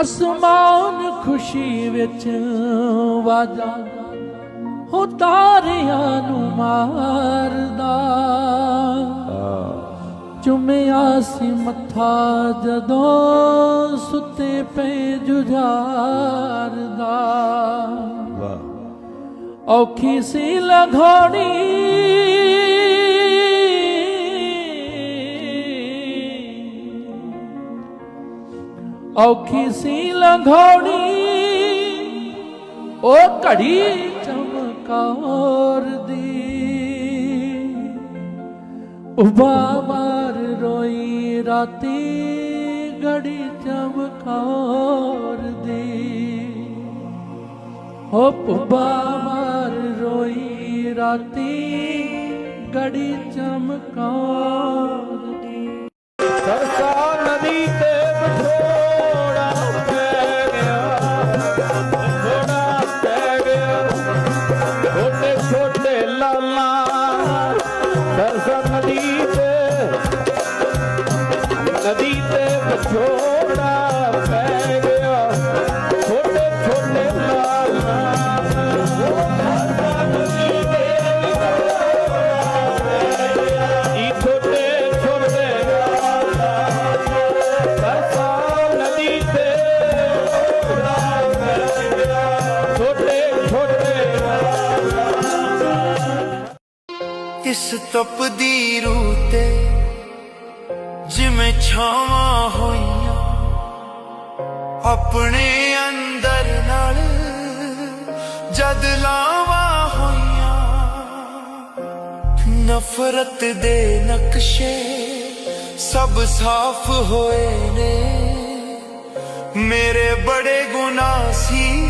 ਅਸਮਾਨ ਖੁਸ਼ੀ ਵਿੱਚ ਵਾਜਾ ਹੋ ਤਾਰਿਆਂ ਨੂੰ ਮਾਰਦਾ। ਚੁੰਮਿਆ ਸੀ ਮੱਥਾ ਜਦੋਂ ਸੁੱਤੇ ਪਏ ਜੁਝਾਰਦਾ। ਵਾਹ। ਔਖੀ ਸੀ ਲਘੋਣੀ ਔਖੀ ਸੀ ਲੰਘੋਣੀ ਉਹ ਘੜੀ ਚਮਕੌਰ ਦੀ ਉਬਾ ਮਾਰ ਰੋਈ, ਰਾਤੀ ਘੜੀ ਚਮਕੌਰ ਦੀ ਹੋ ਪੁੱਬਾ ਮਾਰ ਰੋਈ, ਰਾਤੀ ਘੜੀ ਚਮਕੌਰ ਦੀ ਸਰਸਾ ਇਸ ਤਪਦੀ ਰੂਹ ਤੇ ਜਿਵੇਂ ਛਾਵਾਂ ਹੋਈਆਂ, ਆਪਣੇ ਅੰਦਰ ਨਾਲ ਜਦ ਲਾਵਾਂ ਹੋਈਆਂ, ਨਫ਼ਰਤ ਦੇ ਨਕਸ਼ੇ ਸਭ ਸਾਫ਼ ਹੋਏ ਨੇ, ਮੇਰੇ ਬੜੇ ਗੁਨਾਹ ਸੀ।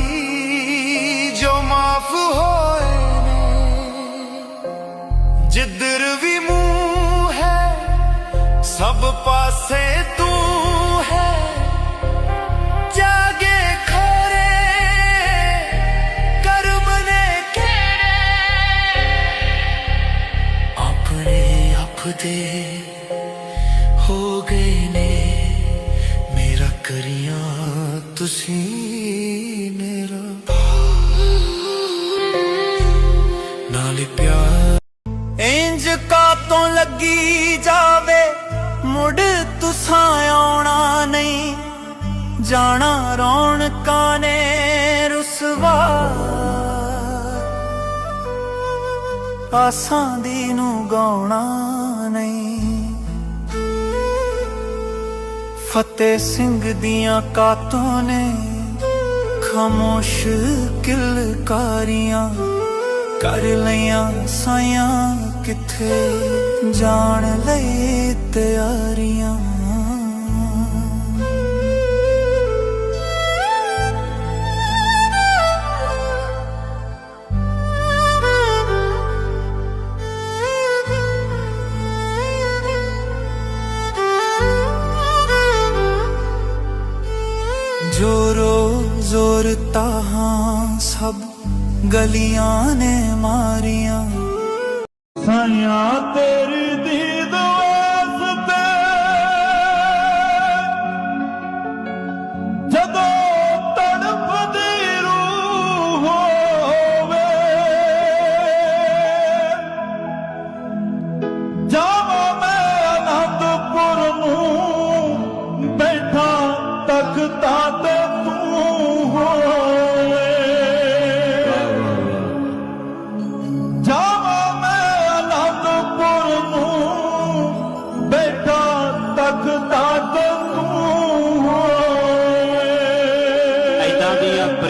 ਜਿੱਧਰ ਵੀ ਮੂੰਹ ਹੈ, ਸਭ ਪਾਸੇ ਤੂੰ ਹੈ। ਜਾਗੇ ਖੋਰੇ, ਕਰਮ ਨੇ ਕਿਹੜੇ? ਆਪਣੇ ਆਪ ਦੇ ਹੋ ਗਏ ਨੇ, ਮੇਰਾ ਕਰੀਆਂ ਤੁਸੀਂ। ਤੋਂ ਲੱਗੀ ਜਾਵੇ, ਮੁੜ ਤੁਸਾਂ ਆਉਣਾ ਨਹੀਂ। ਜਾਣਾ ਰੌਣਕਾਂ ਨੇ ਰੁਸਵਾ। ਆਸਾਂ ਦੀ ਨੂੰ ਗਾਉਣਾ ਨਹੀਂ। ਫਤਿਹ ਸਿੰਘ ਦੀਆਂ ਕਾਤੋਂ ਨੇ ਖਾਮੋਸ਼ ਕਿਲਕਾਰੀਆਂ ਕਰ ਲਈਆਂ ਸਾਈਆਂ। ਕਿੱਥੇ ਜਾਣ ਲਈ ਤਿਆਰੀਆਂ? ਜੋਰੋ ਜ਼ੋਰ ਤਾਹਾਂ ਸਭ ਗਲੀਆਂ ਨੇ ਮਾਰੀਆਂ। ਸਾਈਆਂ ਤੇਰੀ ਦੀਦ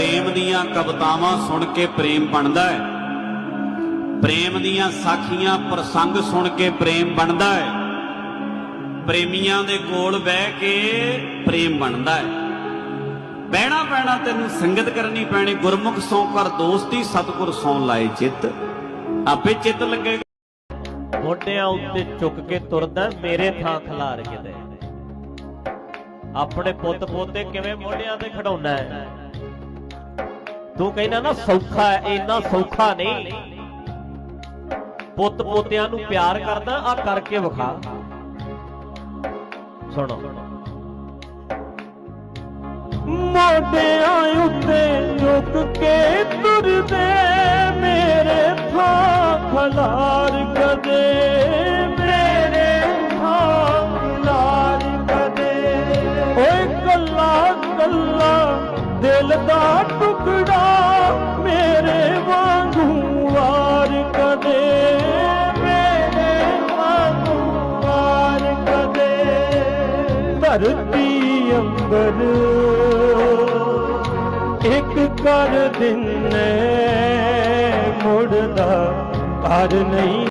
ਪ੍ਰੇਮ ਦੀਆਂ ਕਵਿਤਾਵਾਂ ਸੁਣ ਕੇ ਪ੍ਰੇਮ ਬਣਦਾ ਹੈ। ਪ੍ਰੇਮ ਦੀਆਂ ਸਾਖੀਆਂ ਪ੍ਰਸੰਗ ਸੁਣ ਕੇ ਪ੍ਰੇਮ ਬਣਦਾ ਹੈ। ਪ੍ਰੇਮੀਆਂ ਦੇ ਕੋਲ ਬਹਿ ਕੇ ਪ੍ਰੇਮ ਬਣਦਾ ਹੈ। ਬਹਿਣਾ ਪੈਣਾ ਤੈਨੂੰ ਸੰਗਤ ਕਰਨੀ ਪੈਣੀ, ਗੁਰਮੁਖ ਸੌ ਕਰ ਦੋਸਤੀ ਸਤਿਗੁਰ ਸੌ ਲਾਏ ਚਿੱਤ। ਆਪੇ ਚਿੱਤ ਲੱਗੇਗਾ। ਮੋਢਿਆਂ ਉੱਤੇ ਚੁੱਕ ਕੇ ਤੁਰਦਾ, ਮੇਰੇ ਥਾਂ ਖਿਲਾਰ ਕੇ ਦੇ। ਆਪਣੇ ਪੁੱਤ ਪੋਤੇ ਕਿਵੇਂ ਮੋਢਿਆਂ ਤੇ ਖੜਾਉਣਾ ਹੈ? ਤੂੰ ਕਹਿੰਦਾ ਨਾ ਸੌਖਾ ਇੰਨਾ ਸੌਖਾ ਨਹੀਂ। ਪੁੱਤ ਪੋਤਿਆਂ ਨੂੰ ਪਿਆਰ ਕਰਦਾ ਆ ਕਰਕੇ ਵਿਖਾ। ਸੁਣੋ। ਮੋਢਿਆਂ ਉੱਤੇ ਝੁਕ ਕੇ ਤੁਰਦੇ ਮੇਰੇ ਥਾਂ ਖਲਾਰ ਕਦੇ। ਟੁਕੜਾ ਮੇਰੇ ਵਾਂਗੂ ਵਾਰ ਕਦੇ, ਮੇਰੇ ਵਾਂਗੂ ਵਾਰ ਕਦੇ। ਧਰਤੀ ਅੰਬਰ, ਇੱਕ ਕਰ ਦਿਨੇ ਮੁੜਦਾ ਘਰ ਨਹੀਂ